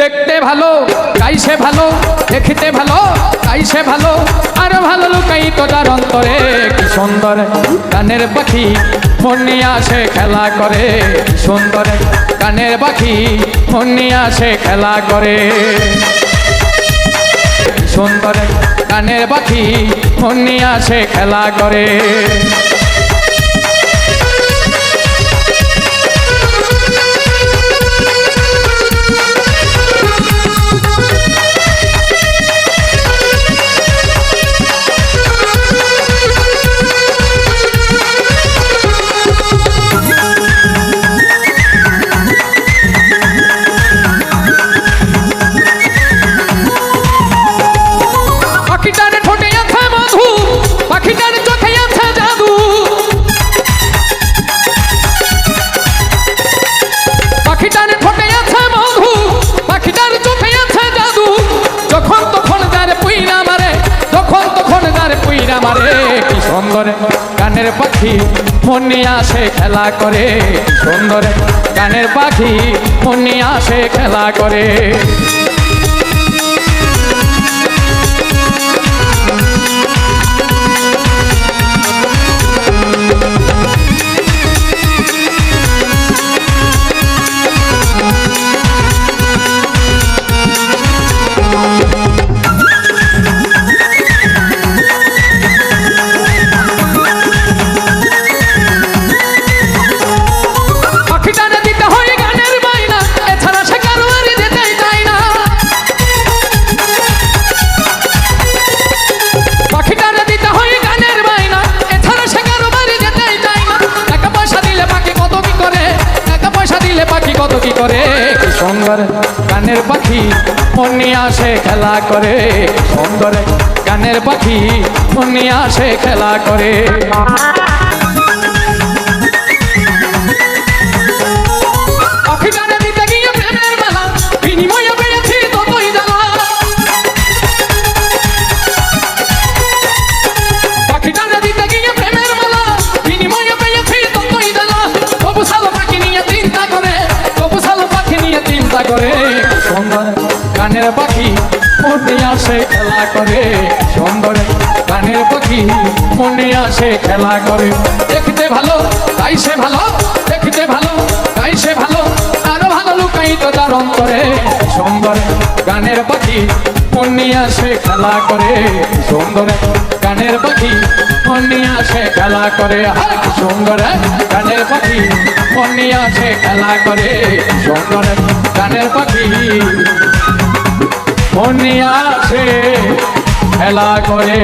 দেখতে ভালো গাইছে ভালো, দেখিতে ভালো গাইছে ভালো, আর ভালো লুকাই তো তার অন্তরে। কি সুন্দর কানের পাখি, মন নিয়ে আসে খেলা করে। কি সুন্দর কানের পাখি, মন নিয়ে আসে খেলা করে। সুন্দর কানের পাখি, মন নিয়ে আসে খেলা করে। যার পুইরা মারে, কি সুন্দর গানের পাখি মনে আসে, খেলা করে। কি সুন্দর গানের পাখি মনে আসে, খেলা করে। কত কি করে? সুন্দর গানের পাখি মন নিয়ে আসে খেলা করে। সুন্দর গানের পাখি মন নিয়ে আসে খেলা করে। গানের পাখি, মনে আসে খেলা করে। সুন্দর গানের পাখি, মনে আসে খেলা করে। দেখতে ভালো, তাই সে ভালো, দেখতে ভালো, তাই সে ভালো, আরও ভালো লুকাই তো তার অন্তরে। সুন্দর গানের পাখি, মনে আসে খেলা করে। সুন্দর গানের পাখি, মনে আসে খেলা করে। কি সুন্দর গানের পাখি, মনে আসে খেলা করে। সুন্দর গানের পাখি মনে আছে খেলা করে।